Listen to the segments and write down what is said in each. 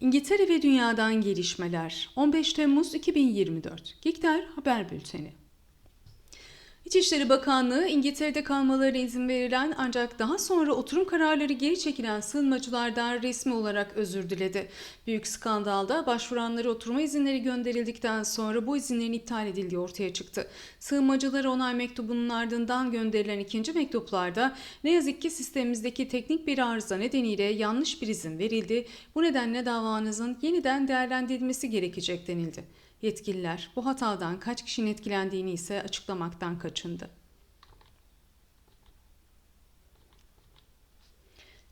İngiltere ve Dünya'dan gelişmeler. 15 Temmuz 2024 Gikter Haber Bülteni İçişleri Bakanlığı İngiltere'de kalmalarına izin verilen ancak daha sonra oturum kararları geri çekilen sığınmacılardan resmi olarak özür diledi. Büyük skandalda başvuranlara oturma izinleri gönderildikten sonra bu izinlerin iptal edildiği ortaya çıktı. Sığınmacılara onay mektubunun ardından gönderilen ikinci mektuplarda ne yazık ki sistemimizdeki teknik bir arıza nedeniyle yanlış bir izin verildi. Bu nedenle davanızın yeniden değerlendirilmesi gerekecek denildi. Yetkililer bu hatadan kaç kişinin etkilendiğini ise açıklamaktan kaçındı.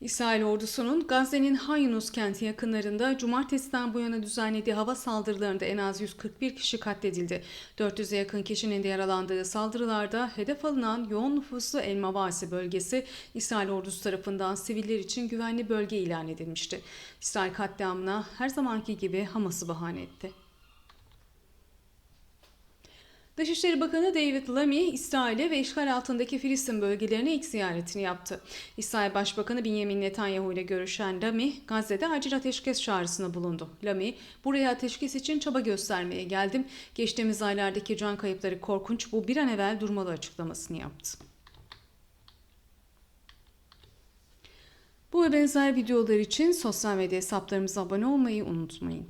İsrail ordusunun Gazze'nin Han Yunus kenti yakınlarında cumartesiden bu yana düzenlediği hava saldırılarında en az 141 kişi katledildi. 400'e yakın kişinin de yaralandığı saldırılarda hedef alınan yoğun nüfuslu El Mavasi bölgesi İsrail ordusu tarafından siviller için güvenli bölge ilan edilmişti. İsrail katliamına her zamanki gibi Hamas'ı bahane etti. Dışişleri Bakanı David Lammy, İsrail'e ve işgal altındaki Filistin bölgelerine ilk ziyaretini yaptı. İsrail Başbakanı Benjamin Netanyahu ile görüşen Lammy, Gazze'de acil ateşkes çağrısında bulundu. Lammy, buraya ateşkes için çaba göstermeye geldim. Geçtiğimiz aylardaki can kayıpları korkunç, bu bir an evvel durmalı açıklamasını yaptı. Bu ve benzer videolar için sosyal medya hesaplarımıza abone olmayı unutmayın.